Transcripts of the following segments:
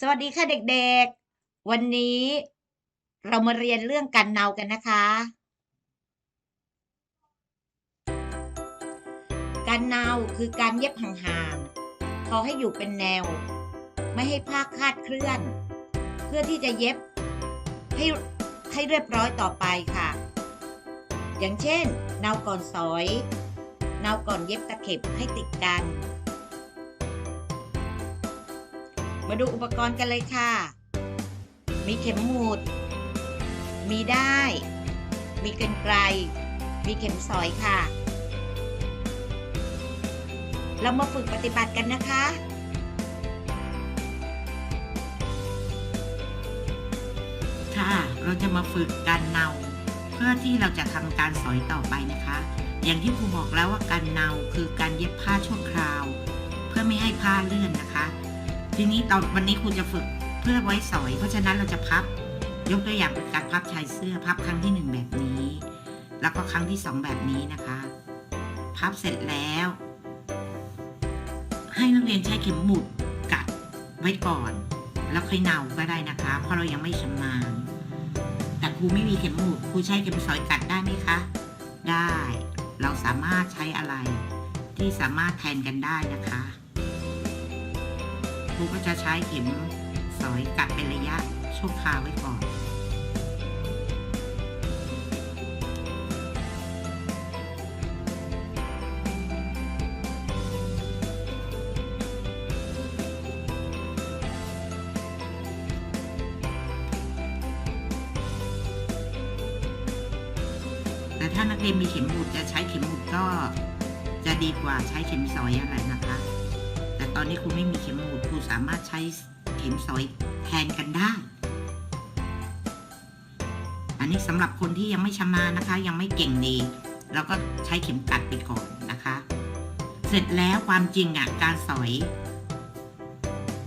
สวัสดีค่ะเด็กๆ วันนี้เรามาเรียนเรื่องการเนากันนะคะ การเนาคือการเย็บห่างๆ พอให้อยู่เป็นแนว ไม่ให้ผ้าคาดเคลื่อน เพื่อที่จะเย็บให้ให้เรียบร้อยต่อไปค่ะ อย่างเช่น เนาก่อนสอย เนาก่อนเย็บตะเข็บให้ติดกัน มาดูอุปกรณ์กันเลยค่ะ มีเข็มหมุด มีได้ มีกรรไกรมีเข็มสอยค่ะ เรามาฝึกปฏิบัติกันนะคะค่ะเราจะมาฝึกการเนา เพื่อที่เราจะทำการสอยต่อไปนะคะ อย่างที่ครูบอกแล้วว่าการเนาคือการเย็บผ้าชั่วคราว เพื่อไม่ให้ผ้าเลื่อนนะคะ ทีนี้ตอนวันนี้ครูจะฝึกเพื่อไว้สอย เพราะฉะนั้นเราจะพับยกตัวอย่างเป็นการพับชายเสื้อพับครั้งที่หนึ่งแบบนี้ แล้วก็ครั้งที่สองแบบนี้นะคะ พับเสร็จแล้ว ให้นักเรียนใช้เข็มหมุดกัดไว้ก่อน แล้วค่อยเนาก็ได้นะคะ เพราะเรายังไม่ชำนาญแต่ครูไม่มีเข็มหมุดครูใช้เข็มสอยกัดได้ไหมคะ ได้ เราสามารถใช้อะไรที่สามารถแทนกันได้นะคะ รูก็จะใช้เข็มสอยกัดเป็นระยะชั่วคราวไว้ก่อนแต่ถ้านักเรียนมีเข็มหมุดจะใช้เข็มหมุดก็จะดีกว่าใช้เข็มสอยอะไรนะคะ แต่ตอนนี้ครูไม่มีเข็มหมุด ครูสามารถใช้เข็มสอยแทนกันได้ อันนี้สำหรับคนที่ยังไม่ชำนาญนะคะ ยังไม่เก่งดีเราก็ใช้เข็มกัดไปก่อนนะคะ เสร็จแล้วความจริงอะการสอย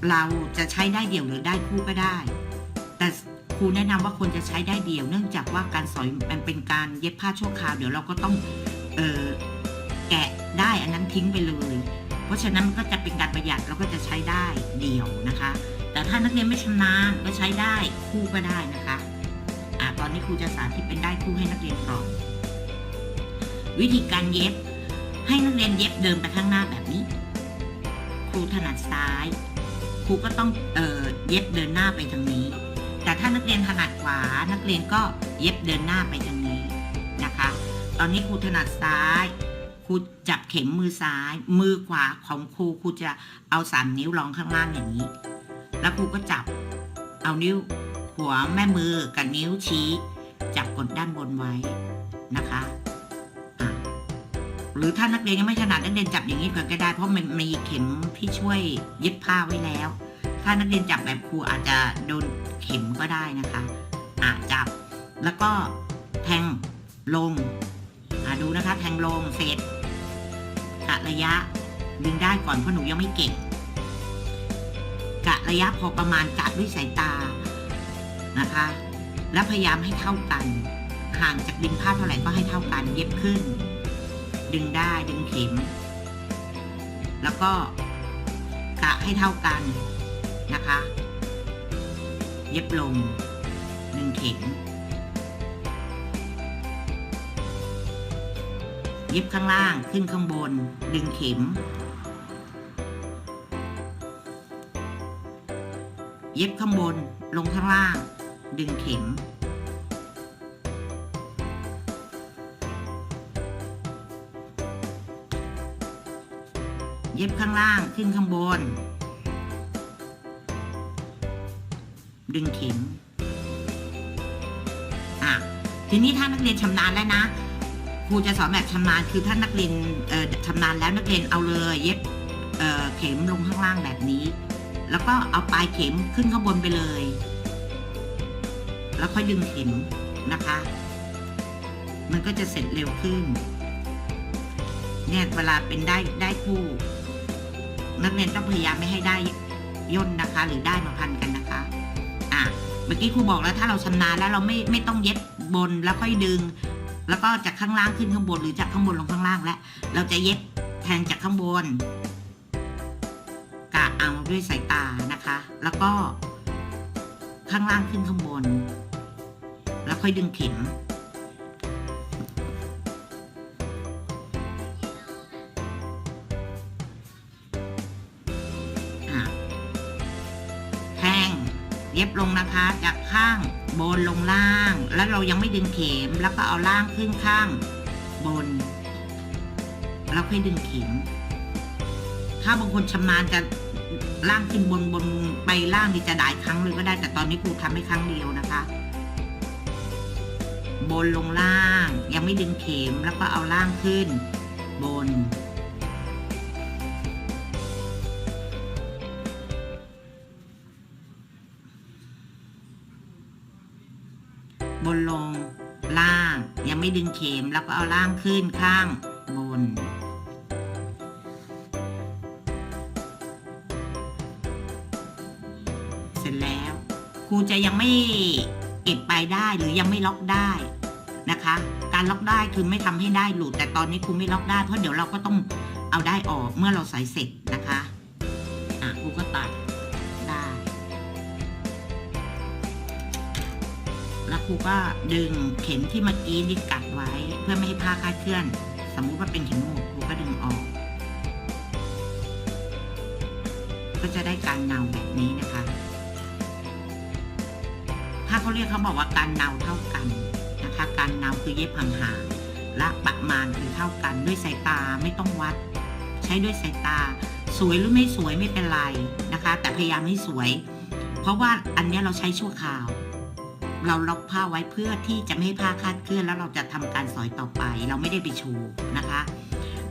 เราจะใช้ได้เดี่ยวหรือได้คู่ก็ได้ แต่ครูแนะนำว่าควรจะใช้ได้เดี่ยว เนื่องจากว่าการสอยมันเป็นการเย็บผ้าชั่วคราวเดี๋ยวเราก็ต้องเออแกะได้อันนั้นทิ้งไปเลย ราะฉะนั้นมันก็จะเป็นการประหยัดเราก็จะใช้ได้เดี่ยวนะคะ แต่ถ้านักเรียนไม่ชำนาญก็ใช้ได้คู่ก็ได้นะคะอะตอนนี้ครูจะสาธิตเป็นได้คู่ให้นักเรียนก่อนวิธีการเย็บ ให้นักเรียนเย็บเดินไปข้างหน้าแบบนี้ ครูถนัดซ้าย ครูก็ต้องเอ่อเย็บเดินหน้าไปทางนี้ แต่ถ้านักเรียนถนัดขวา นักเรียนก็เย็บเดินหน้าไปทางนี้นะคะ ตอนนี้ครูถนัดซ้าย รูจับเข็มมือซ้าย มือขวาของครูครูจะเอาสามนิ้วรองข้างล่างอย่างนี้ แล้วครูก็จับเอานิ้วหัวแม่มือกับนิ้วชี้ จับกดด้านบนไว้นะคะหรือถ้านักเรียนยังไม่ถนัดนักเรียนจับอย่างนี้ก่อนก็ได้ เพราะมันมีเข็มที่ช่วยเย็บผ้าไว้แล้ว ถ้านักเรียนจับแบบครูอาจจะโดนเข็มก็ได้นะคะอะจับแล้วก็แทงลงอะดูนะคะ แทงลงเสร็จ กะระยะ ดึงได้ก่อนเพราะหนูยังไม่เก่ง กะระยะพอประมาณกะด้วยสายตานะคะ แล้วพยายามให้เท่ากัน ห่างจากดินผ้าเท่าไหร่ก็ให้เท่ากัน เย็บขึ้น ดึงได้ดึงเข็ม แล้วก็กะให้เท่ากันนะคะ เย็บลงหนึ่งเข็ม เย็บข้างล่างขึ้นข้างบน ดึงเข็ม เย็บข้างบนลงข้างล่าง ดึงเข็ม เย็บข้างล่างขึ้นข้างบน ดึงเข็มอะทีนี้ถ้านักเรียนชำนาญแล้วนะ รูจะสอนแบบชำนาญคือถ้านักเรียนชำนาญแล้วนักเรียนเอาเลยเย็บเเข็มลงข้างล่างแบบนี้ แล้วก็เอาปลายเข็มขึ้นข้างบนไปเลย แล้วค่อยดึงเข็มนะคะ มันก็จะเสร็จเร็วขึ้น เนี่ยเวลาเป็นได้ได้คู่ นักเรียนต้องพยายามไม่ให้ได้ย่นนะคะ หรือได้มาพันกันนะคะ อะเมื่อกี้ครูบอกแล้วถ้าเราชำนาญแล้วเราไม่ไม่ต้องเย็บบนแล้วค่อยดึง แล้วก็จากข้างล่างขึ้นข้างบนหรือจากข้างบนลงข้างล่างแล้วเราจะเย็บแทงจากข้างบนกะเอาด้วยสายตานะคะ แล้วก็ข้างล่างขึ้นข้างบน แล้วค่อยดึงเข็ม เย็บลงนะคะ จากข้างบนลงล่าง แล้วเรายังไม่ดึงเข็ม แล้วก็เอาล่างขึ้นข้างบน แล้วค่อยดึงเข็ม ถ้าบางคนชำนาญจะล่างขึ้นบนบนไปล่างนี่จะได้ครั้งเลยก็ได้แต่ตอนนี้ครูทำให้ครั้งเดียวนะคะ บนลงล่าง ยังไม่ดึงเข็มแล้วก็เอาล่างขึ้น บน บนลง ล่าง ยังไม่ดึงเข็มแล้วก็เอาล่างขึ้นข้างบน เสร็จแล้วครูจะยังไม่เก็บไปได้หรือยังไม่ล็อกได้นะคะ การล็อกได้คือไม่ทำให้ได้หลุดแต่ตอนนี้ครูไม่ล็อกได้เพราะเดี๋ยวเราก็ต้องเอาได้ออกเมื่อเราใส่เสร็จนะคะอะ รูก็ดึงเข็มที่เมื่อกี้นี่กัดไว้ เพื่อไม่ให้ผ้าคลาดเคลื่อน สมมุติว่าเป็นเข็มหมุดครูก็ดึงออก ก็จะได้การเนาแบบนี้นะคะ ถ้าเขาเรียกเขาบอกว่าการเนาเท่ากันนะคะ การเนาคือเย็บห่างๆและประมาณคือเท่ากันด้วยสายตาไม่ต้องวัด ใช้ด้วยสายตา สวยหรือไม่สวยไม่เป็นไรนะคะ แต่พยายามให้สวย เพราะว่าอันนี้เราใช้ชั่วคราว เราล็อกผ้าไว้เพื่อที่จะไม่ให้ผ้าคลาดเคลื่อนแล้วเราจะทำการสอยต่อไป เราไม่ได้ไปโชว์นะคะ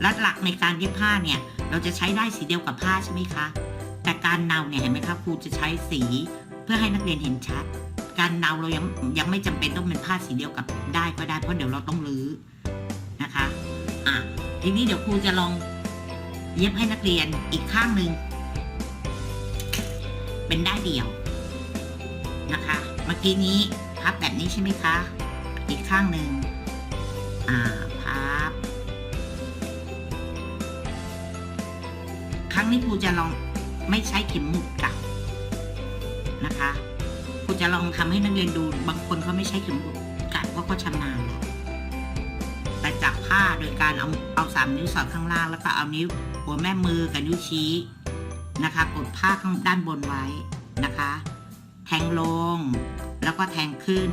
และหลักในการเย็บผ้าเนี่ย เราจะใช้ได้สีเดียวกับผ้าใช่ไหมคะ แต่การเนาเนี่ยเห็นไหมคะครูจะใช้สีเพื่อให้นักเรียนเห็นชัด การเนาเรายังยังไม่จำเป็นต้องเป็นผ้าสีเดียวกับได้ก็ได้เพราะเดี๋ยวเราต้องรื้อนะคะอะทีนี้เดี๋ยวครูจะลองเย็บให้นักเรียนอีกข้างหนึ่งเป็นได้เดี่ยวนะคะ เมื่อกี้นี้ พับแบบนี้ใช่ไหมคะ อีกข้างหนึ่งอ่าพับ ครั้งนี้ครูจะลองไม่ใช้เข็มหมุดกัดนะคะครูจะลองทำให้นักเรียนดู บางคนเขาไม่ใช้เข็มหมุดกัดเพราะเขาชำนาญแล้วแต่จับผ้าโดยการเอาเอาสามนิ้วสอดข้างล่างแล้วก็เอานิ้วหัวแม่มือกับนิ้วชี้นะคะ กดผ้าข้างด้านบนไว้นะคะ ทงลง แล้วก็แทงขึ้น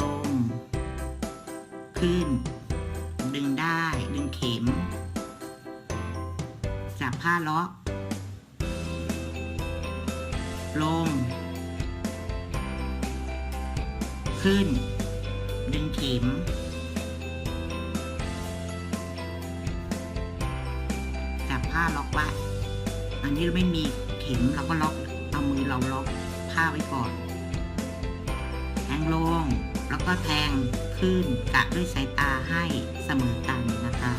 ลง ขึ้น ดึงได้ ดึงเข็ม จับผ้าล็อก ลง ขึ้น ดึงเข็ม ผ้าล็อกไว้อันนี้เราไม่มีเข็มเราก็ล็อกเอามือเราล็อกผ้าไว้ก่อน แทงลง แล้วก็แทงขึ้นกะด้วยสายตาให้เสมอกันนะคะ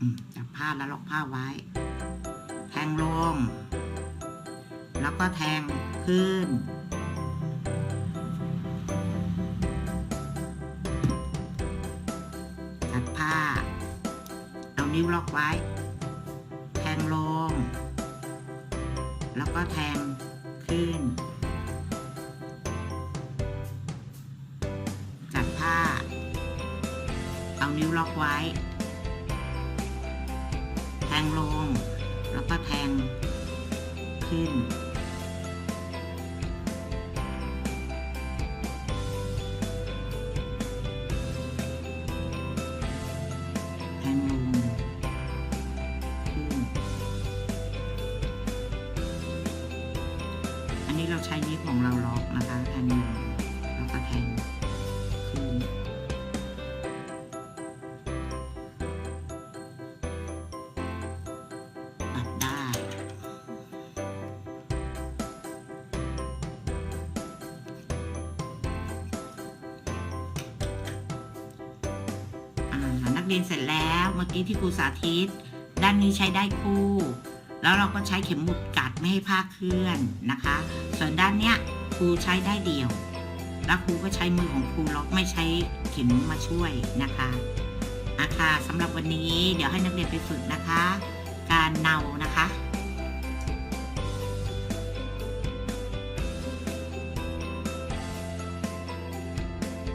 อืมจับผ้าแล้วล็อกผ้าไว้ แทงลง แล้วก็แทงขึ้น ล็อกไว้ แทงลง แล้วก็แทงขึ้น จับผ้า เอานิ้วล็อกไว้ แทงลง แล้วก็แทงขึ้น ช้นิ้วของเราล็อกนะคะแทงลงแล้วก็แทงขึ้นตัดได้ นักเรียนเสร็จแล้วเมื่อกี้ที่ครูสาธิต ด้านนี้ใช้ได้คู่ แล้วเราก็ใช้เข็มหมุดกัด ไม่ให้ผ้าเคลื่อนนะคะ ส่วนด้านเนี้ยครูใช้ได้เดี่ยว แล้วครูก็ใช้มือของครูล็อกไม่ใช้เข็มมาช่วยนะคะอาคาสำหรับวันนี้เดี๋ยวให้นักเรียนไปฝึกนะคะ การเนานะคะ